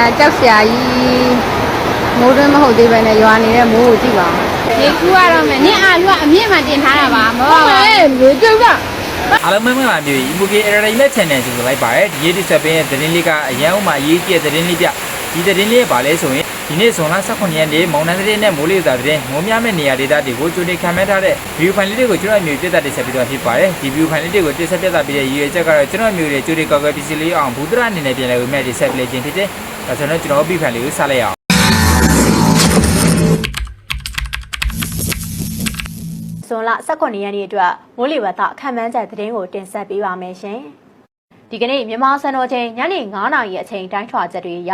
အဲကြောက်စရာကြီးမိုးတွင်းမဟုတ်သေးပဲနဲ့ရွာနေတဲ့မိုးကိုကြည့်ပါဦးရေကူးရတော့မယ်နင့်အားလွှတ်အမြင့်မှတင်ထားတာပါမဟုတ်ပါဘူးလေကျုပ်ကအားလုံးမင်္ဂလာမျိုး Imuke Entertainment Channel ဆိုလိုက်ပါတယ်ဒီရေးတစ်ဆက်ပင်းရဲ့သတင်းလေးကအရန်ဥမာရေးကြည့်တဲ့သတင်းလေးပြဒီသတင်းလေးကဘာလဲဆိုရင်ဒီနေ့ဇွန်လ18ရက်နေ့မောင်နှံသတင်းနဲ့မိုးလေဝသသတင်းငုံများမဲ့နေရာဒေသတွေကိုကြိုတင်ခံမဲ့ထားတဲ့ view file လေးတွေကိုကျွန်တော်မျိုးပြသတင်ဆက်ပြီးတော့ဖြစ်ပါတယ်ဒီ view file လေးတွေကိုတင်ဆက်ပြသပေးတဲ့ရည်ရွယ်ချက်ကတော့ကျွန်တော်မျိုးတွေကြိုတင်ကောက်ကွယ်ပစ္စည်းလေးအောင်ဘူဒရအနေနဲ့ပြင်လဲဝင်မဲ့ဒီဆက်ပလေးခြင်းဖြစ်တဲ့ ဒါဆိုတော့ကျွန်တော် view file လေးကိုစလိုက်အောင်ဇွန်လ18ရက်နေ့အတွက်မိုးလေဝသခန့်မှန်းချက်သတင်းကိုတင်ဆက်ပေးပါမယ်ရှင်။ဒီကနေ့မြန်မာစံတော်ချိန်ညနေ9:00နာရီအချိန်တိုင်းထွာချက်တွေအရ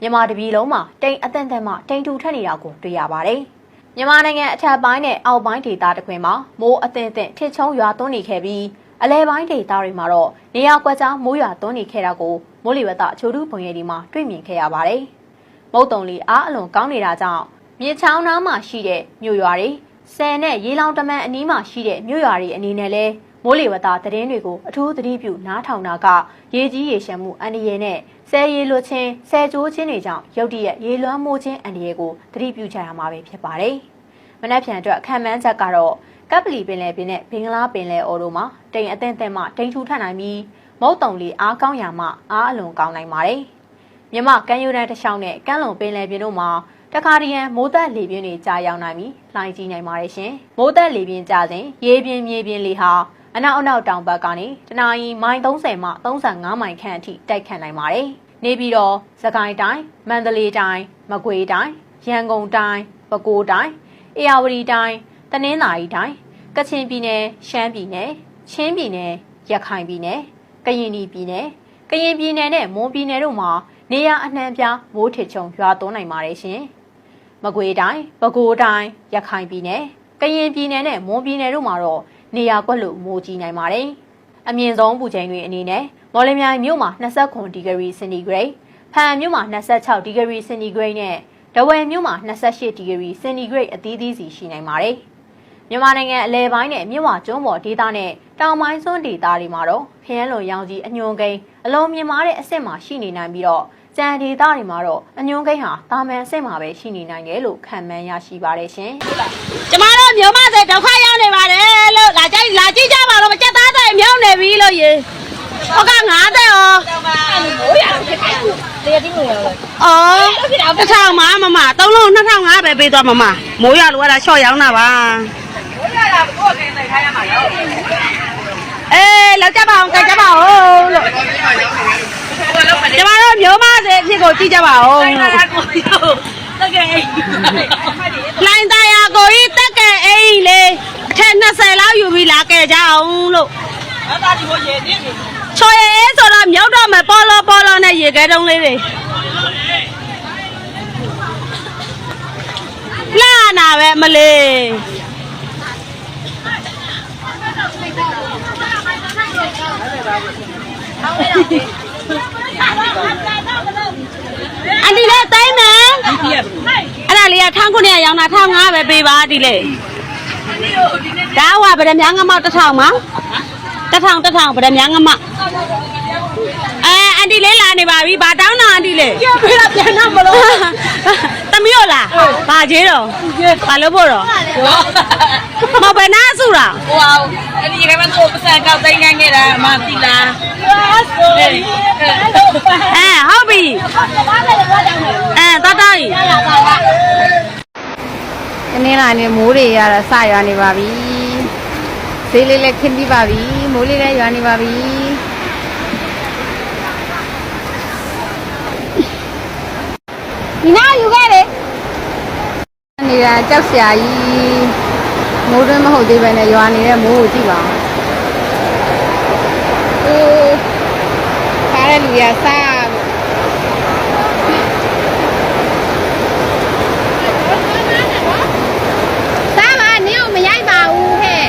မြန်မာတပြည်လုံးမှာတိမ်အသင့်အသင့်မှတိမ်ထူထက်နေတာကိုတွေ့ရပါတယ်။မြန်မာနိုင်ငံအထက်ပိုင်းနဲ့အောက်ပိုင်းဒေသတစ်ခွင်မှာမိုးအသင့်အသင့်ထစ်ချုံရွာသွန်းနေခဲ့ပြီးအလဲပိုင်းဒေသတွေမှာတော့နေရာကွက်ကြားမိုးရွာသွန်းနေခဲ့တာကို မိုးလေဝသချိုးထုပုံရိပ်ဒီမှာတွေ့မြင်ခဲ့ရပါတယ်။မုတ်တုံလီအားအလွန်ကောင်းနေတာကြောင့်မြေချောင်းနားမှာရှိတဲ့မြို့ရွာတွေဆယ်နဲ့ရေလောင်တမန်အနီးမှာရှိတဲ့မြို့ရွာတွေအနေနဲ့လဲမိုးလေဝသသတင်းတွေကိုအထူးသတိပြုနားထောင်တာကရေကြီးရေရှမ်းမှုအန္တရာယ်နဲ့ဆယ်ရေလွတ်ခြင်းဆယ်ကျိုးခြင်းတွေကြောင့်ရုတ်တရက်ရေလွှမ်းမိုးခြင်းအန္တရာယ်ကိုသတိပြုကြရမှာပဲဖြစ်ပါတယ်။မနက်ဖြန်အတွက်ခံမှန်းချက်ကတော့ကပ်ပလီပင်လယ်ပင်နဲ့ဘင်္ဂလားပင်လယ်အော်တို့မှာတိမ်အသင့်အသင့်မှတိမ်ထူထပ်နိုင်ပြီး မုတ်တုံလေးအားကောင်းရာမှအားအလွန်ကောင်းနိုင်ပါတယ်။မြမကမ်းရိုးတန်းတစ်လျှောက်နဲ့ကမ်းလွန်ပင်လယ်ပြင်တို့မှာတခါတရံမိုးသက်လေပြင်းတွေကြာရောက်နိုင်ပြီးလှိုင်းကြီးနိုင်ပါတယ်ရှင်။မိုးသက်လေပြင်းကြာစဉ်ရေပြင်းမြေပြင်းလေဟာအနောက်အနောက်တောင်ဘက်ကနေတနအီမိုင်30မှ35မိုင်ခန့်အထိတိုက်ခတ်နိုင်ပါတယ်။နေပြီးတော့စကိုင်းတိုင်းမန္တလေးတိုင်းမကွေးတိုင်းရန်ကုန်တိုင်းပဲခူးတိုင်းအေရဝတီတိုင်းတနင်္သာရီတိုင်းကချင်ပြည်နယ်ရှမ်းပြည်နယ်ချင်းပြည်နယ်ရခိုင်ပြည်နယ် ကရင်ပြည်နယ်ကရင်ပြည်နယ်နဲ့မွန်ပြည်နယ်တို့မှာနေရအနှံ့ပြားမိုးထစ်ချုံရွာသွန်းနိုင်ပါတယ်ရှင်။မကွေးတိုင်းပဲခူးတိုင်းရခိုင်ပြည်နယ်ကရင်ပြည်နယ်နဲ့မွန်ပြည်နယ်တို့မှာတော့နေရာကွက်လို့မိုးကြီးနိုင်ပါတယ်။အမြင့်ဆုံးပူချိန်တွေအနေနဲ့မော်လမြိုင်မြို့မှာ29ဒီဂရီစင်တီဂရိတ်ဖန်မြို့မှာ26ဒီဂရီစင်တီဂရိတ်နဲ့ဒဝယ်မြို့မှာ28ဒီဂရီစင်တီဂရိတ်အသီးသီးစီရှိနိုင်ပါတယ်။မြန်မာနိုင်ငံအလဲပိုင်းနဲ့မြစ်ဝကျွန်းပေါ်ဒေသနဲ့တောင်ပိုင်းစွန်းဒေသတွေမှာတော့ ဖျန်းလွန်ရောင်ကြီးအညွန်ကိန်းအလုံးမြင့်မားတဲ့အဆင့်မှာရှိနေနိုင်ပြီးတော့ကြံဒေသတွေမှာတော့အညွန်ကိန်းဟာတာမန်အဆင့်မှာပဲရှိနေနိုင်တယ်လို့ခန့်မှန်းရရှိပါတယ်ရှင်။ကျမတို့မြို့မတွေဒုက္ခရောက်နေပါတယ်လို့လာကြိုက်လာကြည့်ကြပါတော့စက်သားတွေမြောင်းနေပြီလို့ရေဟုတ်က90တဲ့ရောမိုးရဖြစ်တယ်လေတိမိုးရလို့အော်တစ်ထောင်မမမသုံးလုံး2500ပဲပေးသွားမမမိုးရလို့အဲ့ဒါချော့ရောင်းတာပါမိုးရတာဘုတ်ကနေထိုင်ရမှာရောအေးလောက်ကြပါအောင်ကြကြပါဦးလို့ကျမတို့မြို့မတွေအဖြစ် ကိုကြည့်ကြပါဦးလို့လိုင်းသားရကိုကြီးတက်ကဲအိမ်လေးအထက်20လောက်ယူပြီးလာခဲ့ကြအောင်လို့အဲ့ဒါဒီကိုရေနေပြီချော်ရဲဆိုတော့မြောက်တော့မယ်ပေါ်လောပေါ်လောနဲ့ရေခဲတုံးလေးတွေလာနာပဲမလေးအ န်ဒီလေးတိုင်းမယ်အဲ့ဒါလေးက1900ရောင်းတာ1500ပဲပေးပါဒီလေဒါဟွာဗဒမြငမ1000မှာ1000 1000ဗဒမြငမအဲအန်တီလေးလာနေပါပြီဘာတောင်းတာအန်တီလေးပြန်ပေးတာပြန်တော့မလို့သမီးတို့လားဘာကြီးတော့ဘာလို့ဖို့တော့မဘယ်နာစုတာဟိုအောင်အဲ့ဒီကမှသူ့ပတ်စံကောက်သိမ်းခဲ့တာအမသိလားအဲဟုတ်ပြီ အဲတတော်ကြီးတနင်္လာနေ့မိုးတွေရတော့စရွာနေပါပြီဈေးလေးလည်းခင်းပြီးပါပြီမိုးလေးလည်းရွာနေပါပြီဒီနားယူခဲ့လေနေတာကြောက်စရာကြီးမိုးတွင်းမဟုတ်သေးပဲနဲ့ရွာနေတဲ့မိုးကိုကြည့်ပါဦးအိုးခါတဲ့လူရစားစားပါနင်းကိုမရိုက်ပါဘူးဟဲ့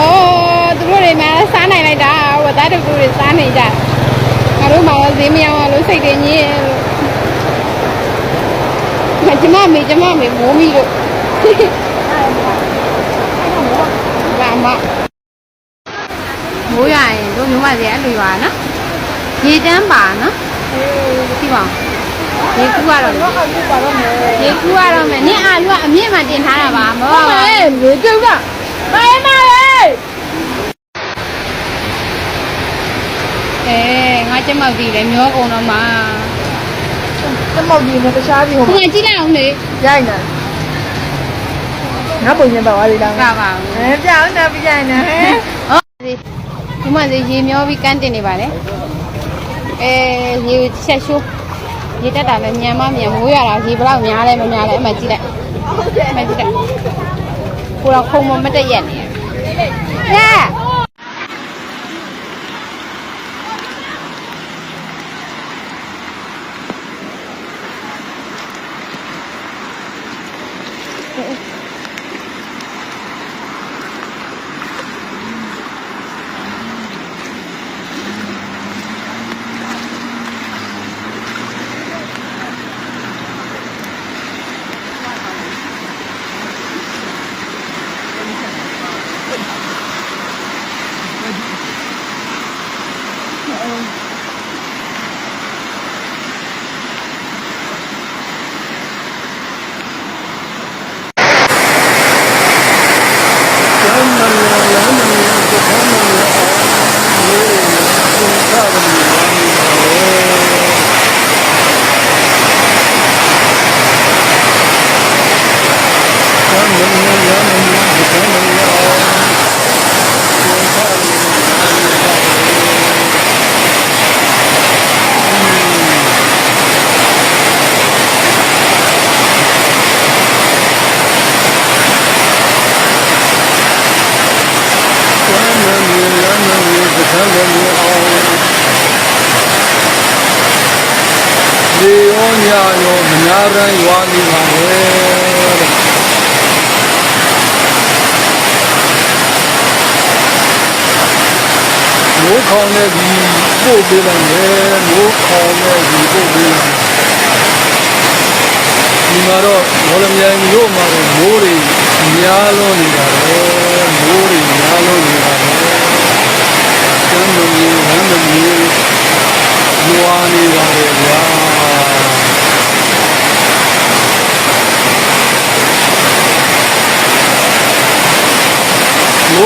အိုးသူတို့တွေမှစားနိုင်လိုက် တာဝတ်သားတို့တွေစားနေကြငါတို့မှဈေးမရောက်လို့စိတ်တွေညစ်လို့မကျမမေကျမမေမိုးမိလို့အမမိုးရရင်တို့မျိုးမစီအဲ့လိုရွာနော်ရေတန်းပါနော်ဒီပါရေကူကတော့ရေကူကတော့မယ်နင့်အာရွာအမြင့်မှတင်ထားတာပါမဟုတ်ပါဘူးရေကူကမိုင်းမလေး အဲငါကျမောက်ဒီလည်းမျောကုန်တော့မှာတမောက်ကြီးနဲ့တခြားပြီးဟိုခုနကြည့်လိုက်အောင်လေရိုက်နေငါပုံရင်ပါပါလိမ့်လားကပါဘူးအဲပြောင်းနေပြကြနေဟဲ့ဟုတ်ဒီဒီမှာစီရေမျောပြီးကန်းတင်နေပါလေအဲရေချက်ရှိုးရေတက်တာလည်းမြန်မမြန်မိုးရတာရေဘယ်လောက်များလဲမများလဲအမှကြည့်လိုက်အမှကြည့်လိုက်ကိုတော့ခုံမမတက်ရက်နေရဟဲ့ ဒီရောညာ ရောမညာရန်ရွာနေပါလေတဲ့မိုးခေါင်တဲ့ဒီပို့ပေးလိုက်မယ်မိုးခေါင်တဲ့ဒီပို့ပေးလိုက်ဒီမှာတော့မော်လမြိုင်မြို့မှာတော့မိုးတွေများလို့နေပါတယ်မိုးတွေများလို့နေပါတယ်ကျမ်းတော်ကြီးဝမ်းတော်ကြီးရွာနေပါတယ်ဗျာ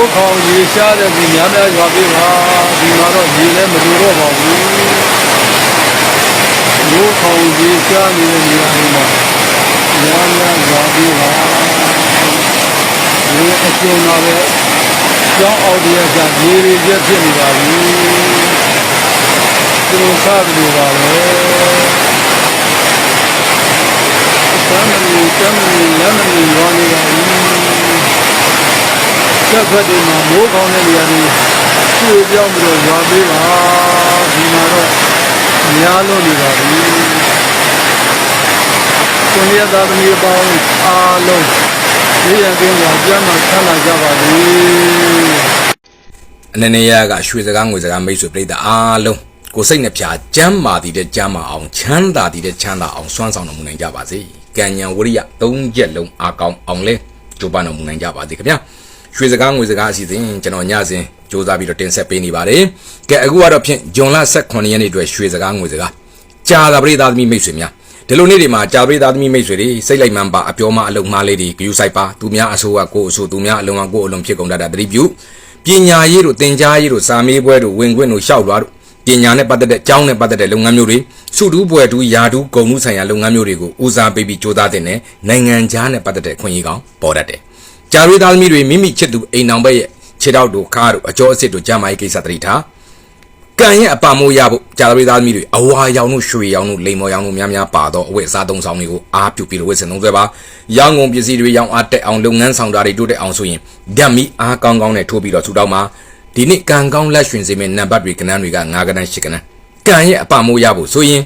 မိုးခေါင်ရေရှားတဲ့ဒီများများရွာပေးပါဒီမှာတော့ရေလည်းမလိုတော့ပါဘူးမိုးခေါင်ရေရှားနေတဲ့နေရာတွေမှာများများရွာပေးပါဒီအကျုံမှာပဲကျောင်းအောက်တည်းကရေတွေပြည့်ဖြစ်နေပါပြီသူတို့စားကြပါလေတမ်းမီတမ်းမီလမ်းမီရွာနေပါပြီ ချက်ဖက်တွေမှာမိုးကောင်းတဲ့နေရာတွေကျွေပြောင်းပြီးတော့ရွာပေးပါဒီမှာတော့များလို့နေပါပြီကိုရသားသမီးပေါင်းအားလုံးဒီရကင်းကကြမ်းမှဆန်းလာကြပါစေအနေနဲ့ရကရွှေစကားငွေစကားမိတ်ဆွေပြိတ္တာအားလုံးကိုစိတ်နှပြကျမ်းမာတည်တဲ့ကျမ်းမာအောင်ချမ်းသာတည်တဲ့ချမ်းသာအောင်စွမ်းဆောင်တော်မူနိုင်ကြပါစေကံဉဏ်ဝရိယသုံးချက်လုံးအားကောင်းအောင်လဲကြိုးပမ်းတော်မူနိုင်ကြပါစေခင်ဗျာ ရွှေစကားငွေစကားအစီအစဉ်ကျွန်တော်ညစဉ်စူးစမ်းပြီးတော့တင်ဆက်ပေးနေပါတယ်ကဲအခုကတော့ဖြင့်ဂျွန်လ18ရက်နေ့အတွက်ရွှေစကားငွေစကားကြာသာပရိသတ်သမီးမိတ်ဆွေများဒီလိုနေ့တွေမှာကြာပရိသတ်သမီးမိတ်ဆွေတွေစိတ်လိုက်မှန်ပါအပြောမအလုံးမှားလေးတွေဂယူဆိုင်ပါသူများအဆိုးကကိုယ်အဆိုးသူများအလုံးကကိုယ်အလုံးဖြစ်ကုန်တတ်တာတတိပြုပညာရေးတို့သင်ကြားရေးတို့စာမေးပွဲတို့ဝင်ခွင့်တို့ရှောက်လွှာတို့ပညာနဲ့ပတ်သက်တဲ့အကြောင်းနဲ့ပတ်သက်တဲ့လုပ်ငန်းမျိုးတွေစုတူးပွဲတူးယာတူးဂုံမှုဆိုင်ရာလုပ်ငန်းမျိုးတွေကိုဦးစားပေးပြီးကြိုးစားတဲ့နဲ့နိုင်ငံခြားနဲ့ပတ်သက်တဲ့အခွင့်အရေးကောင်ပေါ်တတ်တယ်။ ကြာရွေးသားသမီးတွေမိမိချစ်သူအိမ်အောင်ဘက်ရဲ့ခြေထောက်တို့ခါတို့အကျော်အစ်စ်တို့ဂျာမိုင်းကိစ္စတတိထားကံရဲ့အပါမိုးရဖို့ကြာရွေးသားသမီးတွေအဝါရောင်တို့ရွှေရောင်တို့လိမ်မော်ရောင်တို့များများပါတော့အဝတ်အစားသုံးဆောင်တွေကိုအားပြုပြီးတော့ဝတ်ဆင်သုံးဆွဲပါရောင်းကုန်ပစ္စည်းတွေရောင်းအားတက်အောင်လုပ်ငန်းဆောင်တာတွေတိုးတက်အောင်ဆိုရင်ဓာတ်မီအားကောင်းကောင်းနဲ့ထိုးပြီးတော့ထူတောင်းပါဒီနေ့ကံကောင်းလက်ရွှင်စေမယ့်နံပါတ်တွေကဏ္ဍတွေက9ကဏ္ဍ10ကဏ္ဍကံရဲ့အပမိုးရဖို့ဆိုရင်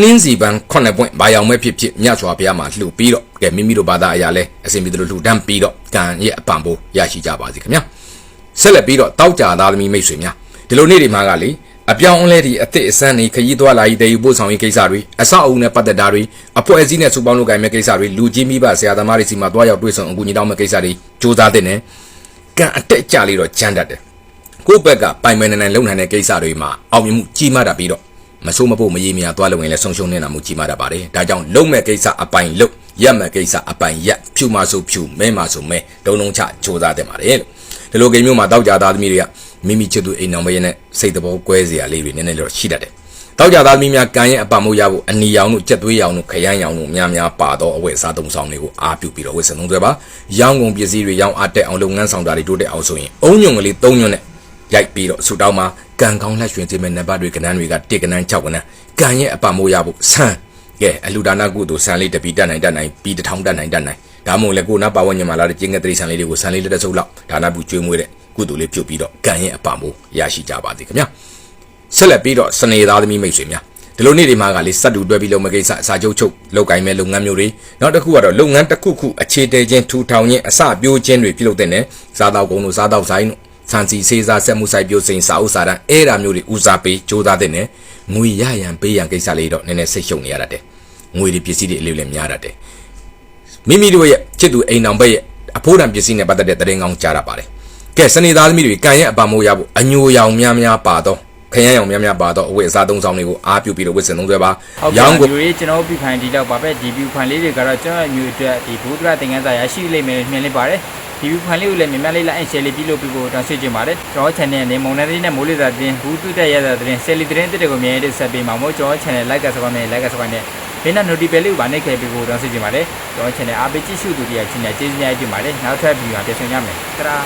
နှင်းစီပန်း9ပွင့်ဘာရောင်မဲ့ဖြစ်ဖြစ်မြတ်စွာဘုရားမှာလှူပြီးတော့ကဲမိမိတို့ဘာသာအရာလဲအစဉ်ပြေတယ်လို့လှူဒန်းပြီးတော့ကံရဲ့အပမိုးရရှိကြပါစေခင်ဗျာဆက်လက်ပြီးတော့တောက်ကြသားသမီးမိတ်ဆွေများဒီလိုနေ့ဒီမှာကလေအပြောင်းအလဲဒီအသစ်အဆန်းနေခရီးသွားလာရေးတည်ယူပို့ဆောင်ရေးကိစ္စတွေအဆောက်အဦနဲ့ပတ်သက်တာတွေအဖွဲ့အစည်းနဲ့စုပေါင်းလုပ်ကိုင်မဲ့ကိစ္စတွေလူကြီးမိဘဆရာသမားတွေစီမှာတွားရောက်တွေ့ဆုံအကူအညီတောင်းမဲ့ကိစ္စတွေစူးစမ်းတဲ့နဲ့ကံအတက်အကျလေးတော့ချမ်းတတ်တယ်ကိုယ့်ဘက်ကပိုင်ပိုင်နိုင်နိုင်လုံနိုင်တဲ့ကိစ္စတွေမှာအောင်မြင်မှုကြီးမားတာပြီးတော့ မဆိုးမဖို့မရေမရသွားလို့ရင်လည်းဆုံးရှုံးနေတာမှုကြီးမားတာပါတယ်ဒါကြောင့်လုံမဲ့ကိစ္စအပိုင်လုံရက်မဲ့ကိစ္စအပိုင်ရက်ဖြူမဆိုဖြူမဲမဆိုမဲဒုံလုံးချကြိုးစားတဲ့ပါတယ်လို့ဒီလိုကိမျိုးမှာတောက်ကြသားသမီးတွေကမိမိချစ်သူအိမ်အောင်မရနဲ့စိတ်တဘောကွဲစရာလေးတွေနည်းနည်းတော့ရှိတတ်တယ်တောက်ကြသားသမီးများကံရဲ့အပံမိုးရဖို့အနီရောင်တို့ကြက်သွေးရောင်တို့ခရမ်းရောင်တို့များများပါတော့အဝတ်အစားသုံးဆောင်တွေကိုအားပြုပြီးတော့ဝတ်ဆင်သုံးသွဲပါရောင်းကုန်ပစ္စည်းတွေရောင်းအားတက်အောင်လုပ်ငန်းဆောင်တာတွေတိုးတက်အောင်ဆိုရင်အုံညုံကလေး၃ညွန့်နဲ့ ရိုက်ပြီးတော့ဆူတောင်းမှာကံကောင်းလက်ရွှင်စေမဲ့နံပါတ်တွေကဏ္ဍတွေကတစ်ကဏ္ဍ6ကဏ္ဍကံရဲ့အပံမိုးရဖို့ဆန်းကဲအလူဒါနာကုသိုလ်ဆန်းလေးတပီတက်နိုင်တက်နိုင်ပြီးတစ်ထောင်တက်နိုင်တက်နိုင်ဒါမှမဟုတ်လေကိုနာပါဝညမှာလာတဲ့ကျင်းကတိဆန်လေးတွေကိုဆန်းလေးလက်တဆုပ်လောက်ဒါနာဘူးကျွေးမွေးတဲ့ကုသိုလ်လေးပြုတ်ပြီးတော့ကံရဲ့အပံမိုးရရှိကြပါစေခင်ဗျာဆက်လက်ပြီးတော့စနေသားသမီးမိတ်ဆွေများဒီလိုနေ့ဒီမှာကလေစက်တူတွဲပြီးလုပ်မကိစ္စအစာချုပ်ချုပ်လုပ်ကိုင်မဲ့လုပ်ငန်းမျိုးတွေနောက်တစ်ခုကတော့လုပ်ငန်းတစ်ခုခုအခြေတည်ခြင်းထူထောင်ခြင်းအစပြိုးခြင်းတွေပြုလုပ်တဲ့နယ်စားတောက်ကုန်တို့စားတောက်ဆိုင်တို့ စံစီစေးစားဆက်မှုဆိုင်ပြိုးစိန်စာအုပ်စာတန်းအဲ့ဒါမျိုးတွေဦးစားပေးစူးစားတဲ့နယ်ငွေရရန်ပေးရန်ကိစ္စလေးတော့နည်းနည်းစိတ်ရှုံနေရတတ်တယ်ငွေတွေပစ္စည်းတွေအလေးလည်းများတတ်တယ်မိမိတို့ရဲ့ချစ်သူအိမ်အောင်ဘက်ရဲ့အဖိုးတန်ပစ္စည်းနဲ့ပတ်သက်တဲ့သတင်းကောင်းကြားရပါတယ်ကဲစနေသားသမီးတွေကံရဲ့အပံမိုးရဖို့အညိုရောင်များများပါတော့ခရမ်းရောင်များများပါတော့အဝတ်အစားသုံးဆောင်တွေကိုအားပြုပြီးတော့ဝတ်ဆင်သုံးဆွဲပါဟုတ်ရောကဲ့င်းကိုဒီလိုကျွန်တော်ပြဖိုင်ဒီတော့ပါပဲဒီပြဖိုင်လေးတွေကတော့ကျွန်တော်မျိုးအတွက်ဒီဘုဒ္ဓသင်္ကန်းစာရရှိလိမ့်မယ်မြင်လေးပါတယ် ဒီပြဖိုင်လေးကိုလည်းမြန်မြန်လေးလိုက်အရှယ်လေးပြီးလို့ပြီးဖို့တောင်းရှိချင်ပါတယ်ကျွန်တော် channel နဲ့မုံနေသေးနဲ့မိုးလေးစာတင်ဘူးတုတက်ရတဲ့တင်ဆယ်လီတင်တက်ကိုမြင်ရတဲ့ဆက်ပေးမှာမို့ကျွန်တော် channel like စကွန်နဲ့ like စကွန်နဲ့ဘေးနာ notification လေးကိုပါနှိပ်ခဲ့ပြီးဖို့တောင်းရှိချင်ပါတယ်ကျွန်တော် channel အားပေးကြည့်ရှုသူတွေကချင်းနဲ့ကျေးဇူးများတင်ပါတယ်နောက်ထပ်ဗီဒီယိုမှာပြန်ဆောင်ရမယ်တရာ